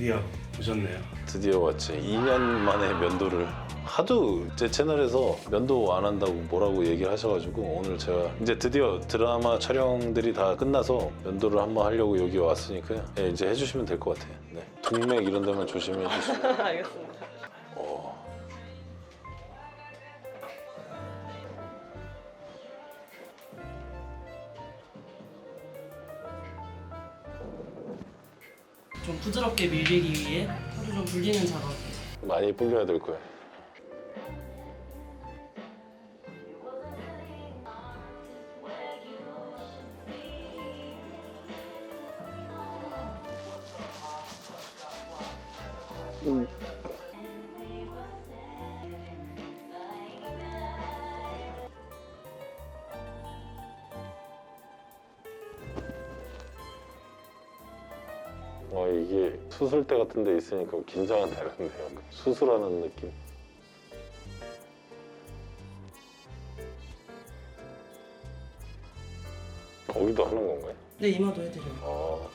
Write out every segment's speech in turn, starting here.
드디어 오셨네요. 드디어 왔지. 2년 만에 면도를 하도 제 채널에서 면도 안 한다고 뭐라고 얘기를 하셔가지고 오늘 제가 이제 드디어 드라마 촬영들이 다 끝나서 면도를 한번 하려고 여기 왔으니까 예, 이제 해주시면 될 것 같아요. 네. 동맥 이런 데만 조심해 주시고. 알겠습니다. 좀 부드럽게 밀리기 위해 혀를 좀 불리는 작업. 많이 불려야 될 거예요. 어, 이게 수술대 같은 데 있으니까 긴장은 되는데요. 수술하는 느낌. 거기도 하는 건가요? 네 이마도 해드려요. 아,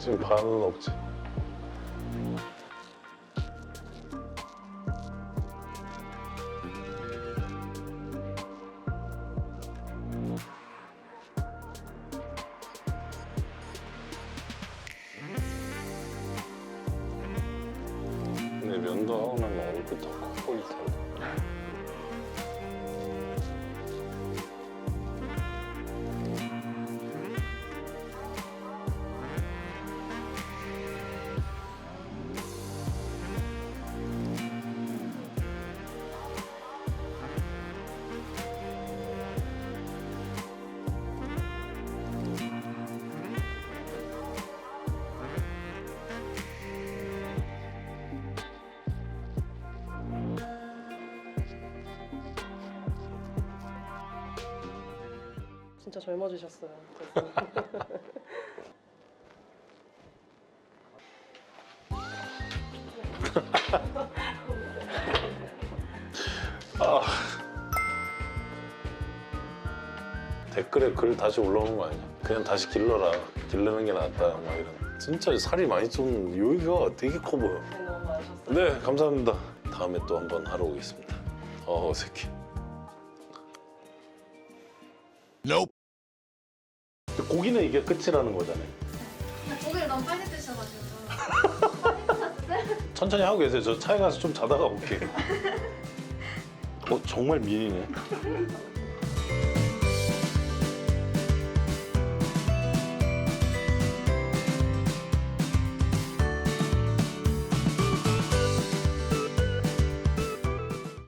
지금 반은 없지. 면도 하고 나면 얼굴 더커 진짜 젊어지셨어요. 댓글에 글 다시 올라오는 거 아니야? 그냥 다시 길러라. 길르는 게 낫다. 막 이런. 진짜 살이 많이 찌는 여기가 되게 커 보여. 너무 많으셨어요. 네, 감사합니다. 다음에 또 한번 하러 오겠습니다. 어, 어 고기는 이게 끝이라는 거잖아요. 고기를 너무 빨리 드셔가지고? 천천히 하고 계세요. 저 차에 가서 좀 자다가 올게요. 어, 정말 미인이네.